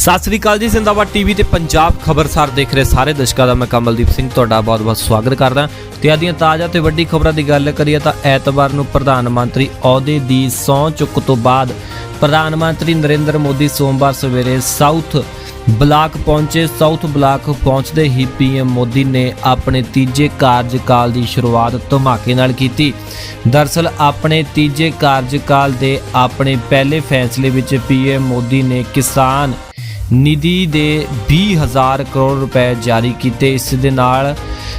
ਸਤਿ ਸ੍ਰੀ ਅਕਾਲ ਜੀ, ਜ਼ਿੰਦਾਬਾਦ ਟੀਵੀ ਤੇ ਪੰਜਾਬ ਖਬਰਸਾਰ ਦੇਖ ਰਹੇ ਸਾਰੇ ਦਰਸ਼ਕਾਂ ਦਾ ਮੈਂ ਕਮਲਦੀਪ ਸਿੰਘ, ਤੁਹਾਡਾ ਬਹੁਤ-ਬਹੁਤ ਸਵਾਗਤ ਕਰਦਾ ਤੇ ਅੱਜ ਦੀਆਂ ਤਾਜ਼ਾ ਤੇ ਵੱਡੀ ਖਬਰਾਂ ਦੀ ਗੱਲ ਕਰੀਏ ਤਾਂ ਐਤਵਾਰ ਨੂੰ ਪ੍ਰਧਾਨ ਮੰਤਰੀ ਅਹੁਦੇ ਦੀ ਸਹੁੰ ਚੁੱਕ ਤੋਂ ਬਾਅਦ ਪ੍ਰਧਾਨ ਮੰਤਰੀ ਨਰਿੰਦਰ ਮੋਦੀ ਸੋਮਵਾਰ ਸਵੇਰੇ ਸਾਊਥ ਬਲਾਕ ਪਹੁੰਚੇ। ਸਾਊਥ ਬਲਾਕ ਪਹੁੰਚਦੇ ਹੀ ਪੀਐਮ ਮੋਦੀ ਨੇ ਆਪਣੇ ਤੀਜੇ ਕਾਰਜਕਾਲ ਦੀ ਸ਼ੁਰੂਆਤ ਧਮਾਕੇ ਨਾਲ ਕੀਤੀ। ਦਰਸਲ ਆਪਣੇ ਤੀਜੇ ਕਾਰਜਕਾਲ ਦੇ ਆਪਣੇ ਪਹਿਲੇ ਫੈਸਲੇ ਵਿੱਚ ਪੀਐਮ ਮੋਦੀ ਨੇ ਕਿਸਾਨ ਨਿਧੀ ਦੇ 20000 ਕਰੋੜ ਰੁਪਏ ਜਾਰੀ ਕੀਤੇ। ਇਸ ਦੇ ਨਾਲ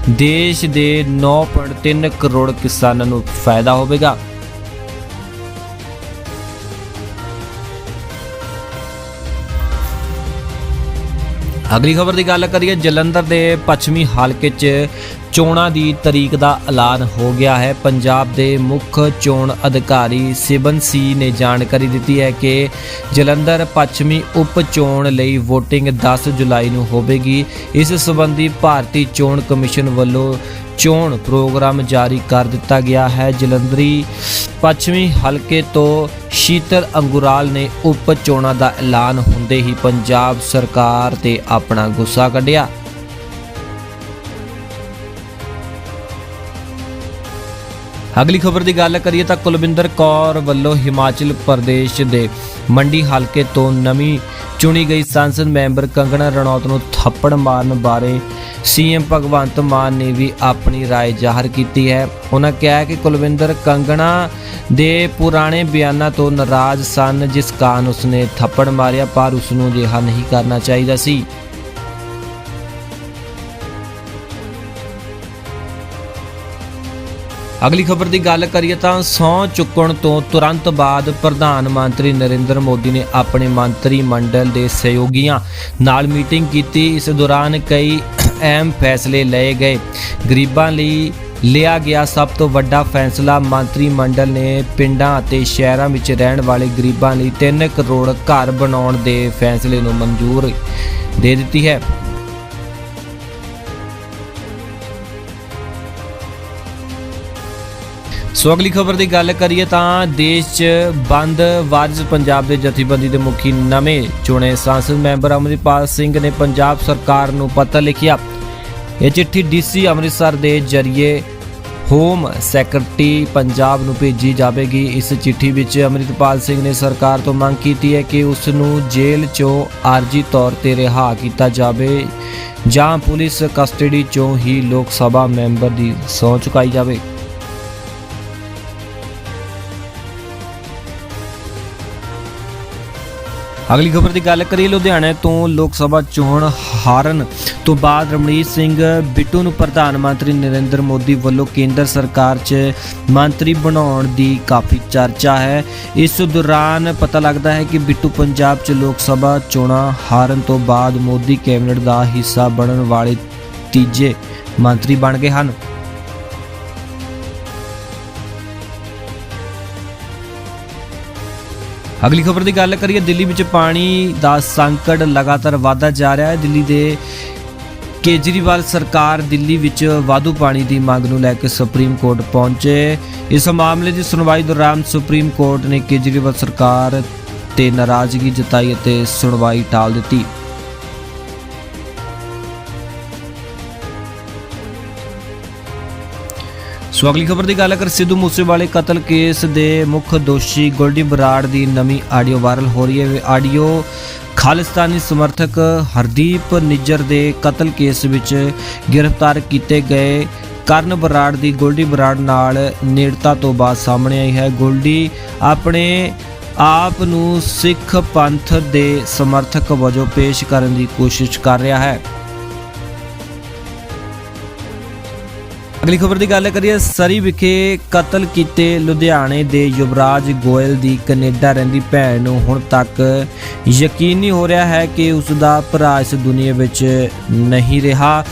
ਦੇਸ਼ ਦੇ 9.3 ਕਰੋੜ ਕਿਸਾਨਾਂ ਨੂੰ ਫਾਇਦਾ ਹੋਵੇਗਾ। ਅਗਲੀ ਖਬਰ ਦੀ ਗੱਲ ਕਰੀਏ, ਜਲੰਧਰ ਦੇ ਪੱਛਮੀ ਹਲਕੇ 'ਚ ਚੋਣਾਂ ਦੀ ਤਰੀਕ ਦਾ ਐਲਾਨ ਹੋ ਗਿਆ ਹੈ। ਪੰਜਾਬ ਦੇ ਮੁੱਖ ਚੋਣ ਅਧਿਕਾਰੀ ਸਿਬਨ ਸੀ ਨੇ ਜਾਣਕਾਰੀ ਦਿੱਤੀ ਹੈ ਕਿ ਜਲੰਧਰ ਪੱਛਮੀ ਉਪ ਚੋਣ ਲਈ VOTING 10 ਜੁਲਾਈ ਨੂੰ ਹੋਵੇਗੀ। ਇਸ ਸੰਬੰਧੀ ਭਾਰਤੀ ਚੋਣ ਕਮਿਸ਼ਨ ਵੱਲੋਂ ਚੋਣ ਪ੍ਰੋਗਰਾਮ ਜਾਰੀ ਕਰ ਦਿੱਤਾ ਗਿਆ ਹੈ। ਜਲੰਧਰੀ ਪੱਛਮੀ ਹਲਕੇ ਤੋਂ ਸ਼ੀਤਲ ਅੰਗੁਰਾਲ ਨੇ ਉਪ ਚੋਣਾਂ ਦਾ ਐਲਾਨ ਹੁੰਦੇ ਹੀ ਪੰਜਾਬ ਸਰਕਾਰ ਤੇ ਆਪਣਾ ਗੁੱਸਾ ਕੱਢਿਆ। ਅਗਲੀ ਖਬਰ ਦੀ ਗੱਲ ਕਰੀਏ ਤਾਂ ਕੁਲਵਿੰਦਰ ਕੌਰ ਵੱਲੋਂ ਹਿਮਾਚਲ ਪ੍ਰਦੇਸ਼ ਦੇ ਮੰਡੀ ਹਲਕੇ ਤੋਂ ਨਵੀਂ ਚੁਣੀ ਗਈ ਸੰਸਦ ਮੈਂਬਰ ਕੰਗਣਾ ਰਣੌਤ ਨੂੰ ਥੱਪੜ ਮਾਰਨ ਬਾਰੇ ਸੀਐਮ ਭਗਵੰਤ ਮਾਨ ਨੇ ਵੀ ਆਪਣੀ رائے ਜ਼ਾਹਰ ਕੀਤੀ ਹੈ ਉਹਨਾਂ ਕਿਹਾ ਕਿ ਕੁਲਵਿੰਦਰ ਕੰਗਣਾ ਦੇ ਪੁਰਾਣੇ ਬਿਆਨਾਂ ਤੋਂ ਨਾਰਾਜ਼ ਸਨ ਜਿਸ ਕਾਰਨ ਉਸਨੇ ਥੱਪੜ ਮਾਰਿਆ ਪਰ ਉਸ ਨੂੰ ਅਜਿਹਾ ਨਹੀਂ ਕਰਨਾ ਚਾਹੀਦਾ ਸੀ ਅਗਲੀ ਖਬਰ ਦੀ ਗੱਲ ਕਰੀਏ ਤਾਂ ਸਹੁੰ ਚੁੱਕਣ ਤੋਂ ਤੁਰੰਤ ਬਾਅਦ ਪ੍ਰਧਾਨ ਮੰਤਰੀ ਨਰਿੰਦਰ ਮੋਦੀ ਨੇ ਆਪਣੇ ਮੰਤਰੀ ਮੰਡਲ ਦੇ ਸਹਿਯੋਗੀਆਂ ਨਾਲ ਮੀਟਿੰਗ ਕੀਤੀ। ਇਸ ਦੌਰਾਨ ਕਈ ਅਹਿਮ ਫੈਸਲੇ ਲਏ ਗਏ। ਗਰੀਬਾਂ ਲਈ ਲਿਆ ਗਿਆ ਸਭ ਤੋਂ ਵੱਡਾ ਫੈਸਲਾ ਮੰਤਰੀ ਮੰਡਲ ਨੇ ਪਿੰਡਾਂ ਅਤੇ ਸ਼ਹਿਰਾਂ ਵਿੱਚ ਰਹਿਣ ਵਾਲੇ ਗਰੀਬਾਂ ਲਈ 3 ਕਰੋੜ ਘਰ ਬਣਾਉਣ ਦੇ ਫੈਸਲੇ ਨੂੰ ਮਨਜ਼ੂਰ ਦੇ ਦਿੱਤੀ ਹੈ। ਸੋ ਅਗਲੀ ਖਬਰ ਦੀ ਗੱਲ ਕਰੀਏ ਤਾਂ ਦੇਸ਼ 'ਚ ਬੰਦ ਵਾਰਿਸ ਪੰਜਾਬ ਦੇ ਜਥੇਬੰਦੀ ਦੇ ਮੁਖੀ ਨਵੇਂ ਚੁਣੇ ਸੰਸਦ ਮੈਂਬਰ ਅਮਰਿਤਪਾਲ ਸਿੰਘ ਨੇ ਪੰਜਾਬ ਸਰਕਾਰ ਨੂੰ ਪੱਤਰ ਲਿਖਿਆ। ਇਹ ਚਿੱਠੀ ਡੀਸੀ ਅੰਮ੍ਰਿਤਸਰ ਦੇ ਜਰੀਏ ਹੋਮ ਸੈਕਟਰੀ ਪੰਜਾਬ ਨੂੰ ਭੇਜੀ ਜਾਵੇਗੀ। ਇਸ ਚਿੱਠੀ ਵਿੱਚ ਅਮਰਿਤਪਾਲ ਸਿੰਘ ਨੇ ਸਰਕਾਰ ਤੋਂ ਮੰਗ ਕੀਤੀ ਹੈ ਕਿ ਉਸ ਨੂੰ ਜੇਲ੍ਹ 'ਚੋਂ ਆਰਜੀ ਤੌਰ ਤੇ ਰਿਹਾ ਕੀਤਾ ਜਾਵੇ ਜਾਂ ਪੁਲਿਸ ਕਸਟਡੀ 'ਚੋਂ ਹੀ ਲੋਕ ਸਭਾ ਮੈਂਬਰ ਦੀ ਸਹੁੰ ਚੁਕਾਈ ਜਾਵੇ। ਅਗਲੀ ਖਬਰ ਦੀ ਗੱਲ ਕਰੀਏ, ਲੁਧਿਆਣੇ ਤੋਂ ਲੋਕ ਸਭਾ ਚੋਣ ਹਾਰਨ ਤੋਂ ਬਾਅਦ ਰਮਣੀਤ ਸਿੰਘ ਬਿੱਟੂ ਨੂੰ ਪ੍ਰਧਾਨ ਮੰਤਰੀ ਨਰਿੰਦਰ ਮੋਦੀ ਵੱਲੋਂ ਕੇਂਦਰ ਸਰਕਾਰ 'ਚ ਮੰਤਰੀ ਬਣਾਉਣ ਦੀ ਕਾਫੀ ਚਰਚਾ ਹੈ। ਇਸ ਦੌਰਾਨ ਪਤਾ ਲੱਗਦਾ ਹੈ ਕਿ ਬਿੱਟੂ ਪੰਜਾਬ 'ਚ ਲੋਕ ਸਭਾ ਚੋਣਾਂ ਹਾਰਨ ਤੋਂ ਬਾਅਦ ਮੋਦੀ ਕੈਬਨਿਟ ਦਾ ਹਿੱਸਾ ਬਣਨ ਵਾਲੇ ਤੀਜੇ ਮੰਤਰੀ ਬਣ ਗਏ ਹਨ। ਅਗਲੀ ਖਬਰ ਦੀ ਗੱਲ ਕਰੀਏ, ਦਿੱਲੀ ਵਿੱਚ ਪਾਣੀ ਦਾ ਸੰਕਟ ਲਗਾਤਾਰ ਵਧਦਾ ਜਾ ਰਿਹਾ ਹੈ। ਦਿੱਲੀ ਦੇ ਕੇਜਰੀਵਾਲ ਸਰਕਾਰ ਦਿੱਲੀ ਵਿੱਚ ਵਾਧੂ ਪਾਣੀ ਦੀ ਮੰਗ ਨੂੰ ਲੈ ਕੇ ਸੁਪਰੀਮ ਕੋਰਟ ਪਹੁੰਚੇ। ਇਸ ਮਾਮਲੇ ਦੀ ਸੁਣਵਾਈ ਦੌਰਾਨ ਸੁਪਰੀਮ ਕੋਰਟ ਨੇ ਕੇਜਰੀਵਾਲ ਸਰਕਾਰ ਤੇ ਨਾਰਾਜ਼ਗੀ ਜਤਾਈ ਅਤੇ ਸੁਣਵਾਈ ਟਾਲ ਦਿੱਤੀ। ਸੋ ਅਗਲੀ ਖਬਰ ਦੀ ਗੱਲ ਕਰ ਸਿੱਧੂ ਮੂਸੇਵਾਲੇ ਕਤਲ ਕੇਸ ਦੇ ਮੁੱਖ ਦੋਸ਼ੀ ਗੋਲਡੀ ਬਰਾੜ ਦੀ ਨਵੀਂ ਆਡੀਓ ਵਾਇਰਲ ਹੋ ਰਹੀ ਹੈ। ਆਡੀਓ ਖਾਲਿਸਤਾਨੀ ਸਮਰਥਕ ਹਰਦੀਪ ਨਿੱਜਰ ਦੇ ਕਤਲ ਕੇਸ ਵਿੱਚ ਗ੍ਰਿਫਤਾਰ ਕੀਤੇ ਗਏ ਕਰਨ ਬਰਾੜ ਦੀ ਗੋਲਡੀ ਬਰਾੜ ਨਾਲ ਨੇੜਤਾ ਤੋਂ ਬਾਅਦ ਸਾਹਮਣੇ ਆਈ ਹੈ। ਗੋਲਡੀ ਆਪਣੇ ਆਪ ਨੂੰ ਸਿੱਖ ਪੰਥ ਦੇ ਸਮਰਥਕ ਵਜੋਂ ਪੇਸ਼ ਕਰਨ ਦੀ ਕੋਸ਼ਿਸ਼ ਕਰ ਰਿਹਾ ਹੈ। ਅਗਲੀ ਖਬਰ ਦੀ ਗੱਲ ਕਰੀਏ, ਸਰੀ ਵਿਖੇ ਕਤਲ ਕੀਤੇ ਲੁਧਿਆਣੇ ਦੇ ਯੁਵਰਾਜ ਗੋਇਲ ਦੀ ਕੈਨੇਡਾ ਰਹਿੰਦੀ ਭੈਣ ਨੂੰ ਹੁਣ ਤੱਕ ਯਕੀਨ ਨਹੀਂ ਹੋ ਰਿਹਾ ਹੈ ਕਿ ਉਸ ਦਾ ਭਰਾ ਇਸ ਦੁਨੀਆ ਵਿੱਚ ਨਹੀਂ ਰਿਹਾ।